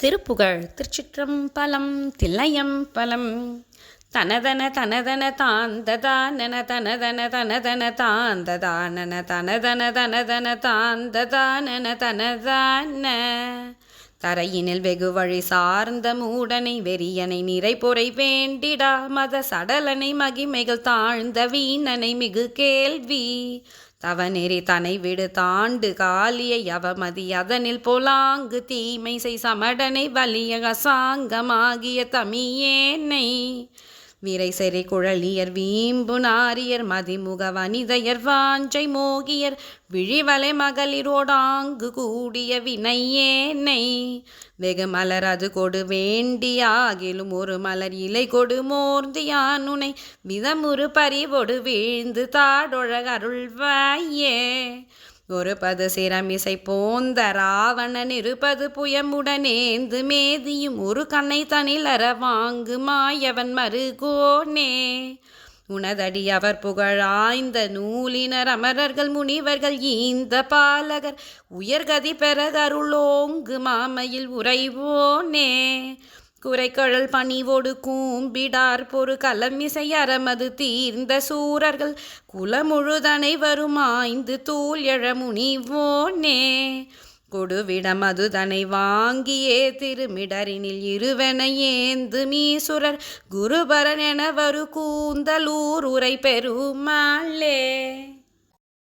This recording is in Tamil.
திருப்புகழ் திருச்சிற்றம்பலம் தில்லையம்பலம். தனதன தனதன தாந்ததானன தனதன தனதன தாந்ததானன தனதன தனதன தாந்ததானன தனதான தரையினில் வெகு வழி சார்ந்த மூடனை வெறியனை நிறைபொறை வேண்டிடா. மத சடலனை மகிமைகள் தாழ்ந்த வீணனை மிகு கேள்வி. தவநெறி தனை விடு தாண்டு காலியை அவமதி. அதனில் பொலாங்கு தீமை செய் சமடனை வலிய அசாங்கமாகிய தமியேனை. விரை செறி குழலியர் வீம்பு நாரியர் மதிமுக வனிதையர் வாஞ்சை மோகியர் விழிவலை மகளிரோடாங்கு கூடிய வினையேனை. வெகு மலர் அது கொடு வேண்டியாகிலும் ஒரு மலர் இலை கொடு மோர்ந்தியானுனை விதமுறு பறிவொடு வீழ்ந்து தாடொழ ஒருபது ஒரு பது சிரமிசை போந்த ராவணன் இருபது புயமுடனேந்து மேதியும் ஒரு கண்ணை தனிலற வாங்கு மாயவன் உனதடி அவர் புகழாய்ந்த நூலினர் அமரர்கள் முனிவர்கள் ஈந்த பாலகர் உயர்கதி பெறகருளோங்கு மாமையில் உறைவோனே. குறைக்கழல் பணிவோடு கூம்பிடார் பொறு கலமிசை அறமது தீர்ந்த சூரர்கள். குலமுழுதனை வருமாய்ந்து தூள் எழமுனிவோனே கொடுவிடம் அதுதனை வாங்கியே திருமிடரினில் இருவென ஏந்து மீசுரர். குருபரன் என வரு கூந்தலூர் உரை பெருமாளே.